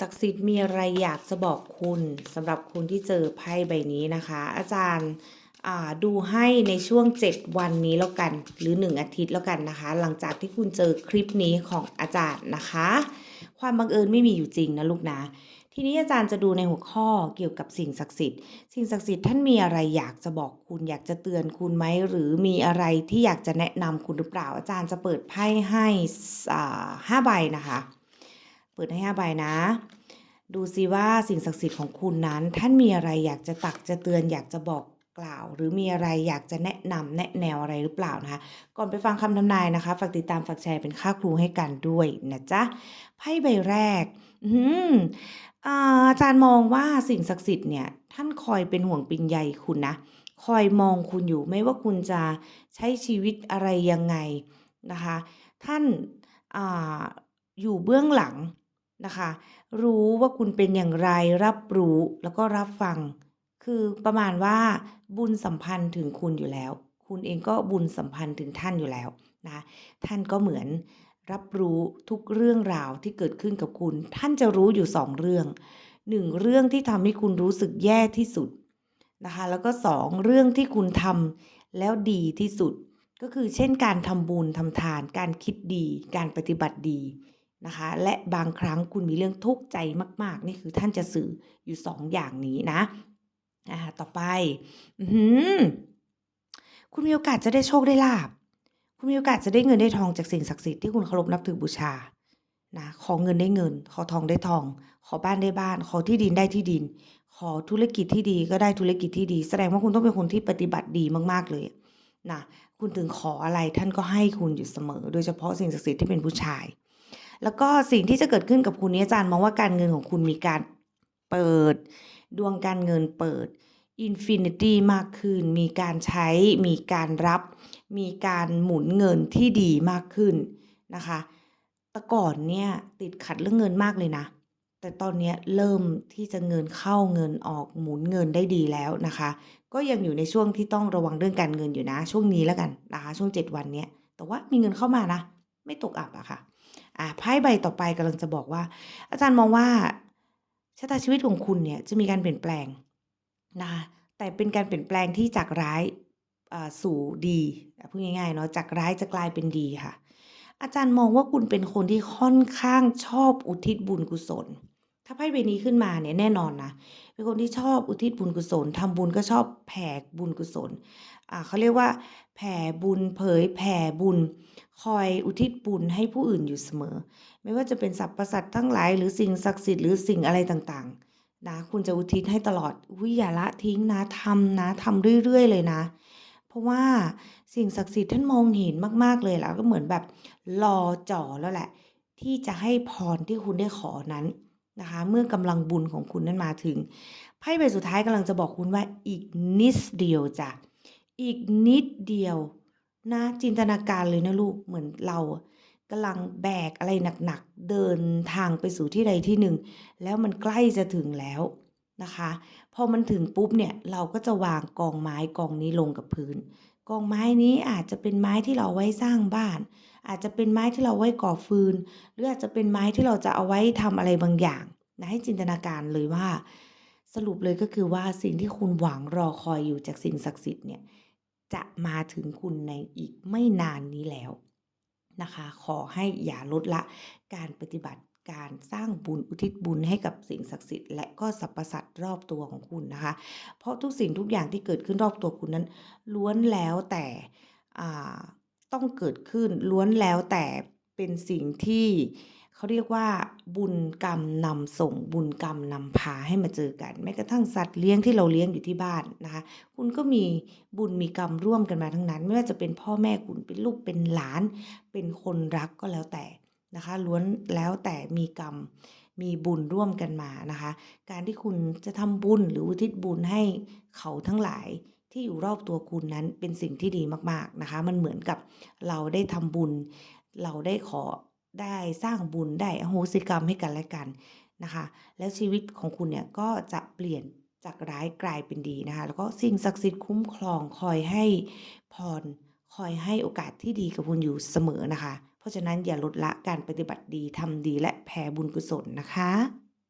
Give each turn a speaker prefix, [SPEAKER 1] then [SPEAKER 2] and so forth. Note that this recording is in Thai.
[SPEAKER 1] ศักดิ์สิทธิ์มีอะไรอยากจะบอกคุณสำหรับคุณที่เจอไพ่ใบนี้นะคะ อาจารย์ดูให้ในช่วง 7 วันนี้แล้วกัน หรือ 1 อาทิตย์แล้วกันนะคะ หลังจากที่คุณเจอคลิปนี้ของอาจารย์นะคะ ความบังเอิญไม่มีอยู่จริงนะลูกนะทีนี้อาจารย์จะดูในหัวข้อเกี่ยวกับสิ่งศักดิ์สิทธิ์ สิ่งศักดิ์สิทธิ์ท่านมีอะไรอยากจะบอกคุณอยากจะเตือนคุณไหมหรือมีอะไรที่อยากจะแนะนำคุณหรือเปล่า อาจารย์จะเปิดไพ่ให้ห้าใบนะคะ เปิดให้ห้าใบนะ ดูซิว่าสิ่งศักดิ์สิทธิ์ของคุณนั้น ท่านมีอะไรอยากจะตักจะเตือนอยากจะบอกกล่าว หรือมีอะไรอยากจะแนะนำแนะแนวอะไรหรือเปล่านะคะก่อนไปฟังคำทำนายนะคะฝากติดตามฝากแชร์เป็นค่าครูให้กันด้วยนะจ๊ะไพ่ใบแรก อืมอ่าอาจารย์มองว่าสิ่งศักดิ์สิทธิ์เนี่ยท่านคอยเป็นห่วงเป็นใยคุณนะคอยมองคุณอยู่ไม่ว่าคุณจะใช้ชีวิตอะไรยังไงนะคะ ท่านอาอยู่เบื้องหลัง นะคะ รู้ว่าคุณเป็นอย่างไรรับรู้แล้วก็รับฟัง คือประมาณว่าบุญสัมพันธ์ถึงคุณอยู่แล้ว คุณเองก็บุญสัมพันธ์ถึงท่านอยู่แล้วนะท่านก็เหมือนรับรู้ทุกเรื่องราวที่เกิดขึ้นกับคุณ ท่านจะรู้อยู่สองเรื่องหนึ่งเรื่องที่ทำให้คุณรู้สึกแย่ที่สุดนะคะ แล้วก็สองเรื่องที่คุณทำแล้วดีที่สุด ก็คือเช่นการทำบุญทำทาน การคิดดี การปฏิบัติดี นะคะ และบางครั้งคุณมีเรื่องทุกข์ใจมาก ๆ นี่คือท่านจะสื่ออยู่สองอย่างนี้นะอ่าต่อไปอืคุณมีโอกาสจะได้โชคได้ลาบ คุณมีโอกาสจะได้เงินได้ทองจากสิ่งศักดิ์สิทธิ์ที่คุณเคารพนับถือบูชานะขอเงินได้เงิน ขอทองได้ทอง ขอบ้านได้บ้าน ขอที่ดินได้ที่ดิน ขอธุรกิจที่ดีก็ได้ธุรกิจที่ดี แสดงว่าคุณต้องเป็นคนที่ปฏิบัติดีมาก ๆ เลยนะคุณถึงขออะไรท่านก็ให้คุณอยู่เสมอ โดยเฉพาะสิ่งศักดิ์สิทธิ์ที่เป็นผู้ชาย แล้วก็สิ่งที่จะเกิดขึ้นกับคุณนี้อาจารย์มองว่าการเงินของคุณมีการเปิด ดวงการเงินเปิดอินฟินิตี้มากขึ้น มีการใช้ มีการรับ มีการหมุนเงินที่ดีมากขึ้นนะคะ แต่ก่อนเนี่ยติดขัดเรื่องเงินมากเลยนะ แต่ตอนนี้เริ่มที่จะเงินเข้าเงินออกหมุนเงินได้ดีแล้วนะคะ ก็ยังอยู่ในช่วงที่ต้องระวังเรื่องการเงินอยู่นะ ช่วงนี้แล้วกันนะคะ ช่วง 7 วันเนี้ย แต่ว่ามีเงินเข้ามานะ ไม่ตกอับอะค่ะ อ่าไพ่ใบต่อไปกำลังจะบอกว่า อาจารย์มองว่าชะตาชีวิตของคุณเนี่ยจะมีการเปลี่ยนแปลงนะคะแต่เป็นการเปลี่ยนแปลงที่จากร้ายอ่าสู่ดีพูดง่ายๆเนาะจากร้ายจะกลายเป็นดีค่ะ อาจารย์มองว่าคุณเป็นคนที่ค่อนข้างชอบอุทิศบุญกุศล ถ้าไพ่ใบนี้ขึ้นมาเนี่ยแน่นอนนะเป็นคนที่ชอบอุทิศบุญกุศลทำบุญก็ชอบแผ่บุญกุศลอ่าเขาเรียกว่า แผ่บุญเผยแผ่บุญ คอยอุทิศบุญให้ผู้อื่นอยู่เสมอ ไม่ว่าจะเป็นสรรพสัตว์ทั้งหลายหรือสิ่งศักดิ์สิทธิ์หรือสิ่งอะไรต่างๆนะคุณจะอุทิศให้ตลอดวิอย่าละทิ้งนะทำนะทำเรื่อย ๆ เลยนะเพราะว่าสิ่งศักดิ์สิทธิ์ท่านมองเห็นมาก ๆ เลยแล้วก็เหมือนแบบรอจ่อแล้วแหละ ที่จะให้พรที่คุณได้ขอนั้น นะคะ เมื่อกำลังบุญของคุณนั้นมาถึงไพ่ใบสุดท้ายกำลังจะบอกคุณว่าอีกนิดเดียวจ้ะอีกนิดเดียวนะจินตนาการเลยนะลูกเหมือนเรากำลังแบกอะไรหนักๆ เดินทางไปสู่ที่ใดที่หนึ่ง แล้วมันใกล้จะถึงแล้วนะคะ พอมันถึงปุ๊บเนี่ยเราก็จะวางกองไม้กองนี้ลงกับพื้น กองไม้นี้อาจจะเป็นไม้ที่เราไว้สร้างบ้าน อาจจะเป็นไม้ที่เราไว้ก่อฟืน หรืออาจจะเป็นไม้ที่เราจะเอาไว้ทำอะไรบางอย่างนะให้จินตนาการเลยว่า สรุปเลยก็คือว่าสิ่งที่คุณหวังรอคอยอยู่จากสิ่งศักดิ์สิทธิ์เนี่ยจะมาถึงคุณในอีกไม่นานนี้แล้วนะคะ ขอให้อย่าลดละการปฏิบัติ การสร้างบุญอุทิศบุญให้กับสิ่งศักดิ์สิทธิ์และก็สรรพสัตว์รอบตัวของคุณนะคะ เพราะทุกสิ่งทุกอย่างที่เกิดขึ้นรอบตัวคุณนั้น ล้วนแล้วแต่ต้องเกิดขึ้นล้วนแล้วแต่เป็นสิ่งที่เขาเรียกว่าบุญกรรมนำส่งบุญกรรมนำพาให้มาเจอกัน แม้กระทั่งสัตว์เลี้ยงที่เราเลี้ยงอยู่ที่บ้านนะคะ คุณก็มีบุญมีกรรมร่วมกันมาทั้งนั้น ไม่ว่าจะเป็นพ่อแม่คุณเป็นลูกเป็นหลาน เป็นคนรักก็แล้วแต่ นะคะ ล้วนแล้วแต่มีกรรมมีบุญร่วมกันมานะคะ การที่คุณจะทำบุญหรืออุทิศบุญให้เขาทั้งหลายที่อยู่รอบตัวคุณนั้นเป็นสิ่งที่ดีมากๆนะคะ มันเหมือนกับเราได้ทำบุญ เราได้ขอได้สร้างบุญได้อโหสิกรรมให้กันและกันนะคะ แล้วชีวิตของคุณเนี่ยก็จะเปลี่ยนจากร้ายกลายเป็นดีนะคะ แล้วก็สิ่งศักดิ์สิทธิ์คุ้มครองคอยให้พรคอยให้โอกาสที่ดีกับคุณอยู่เสมอนะคะ ราะฉะนั้นอย่าลดละการปฏิบัติดีทำดีและแผ่บุญกุศลนะคะ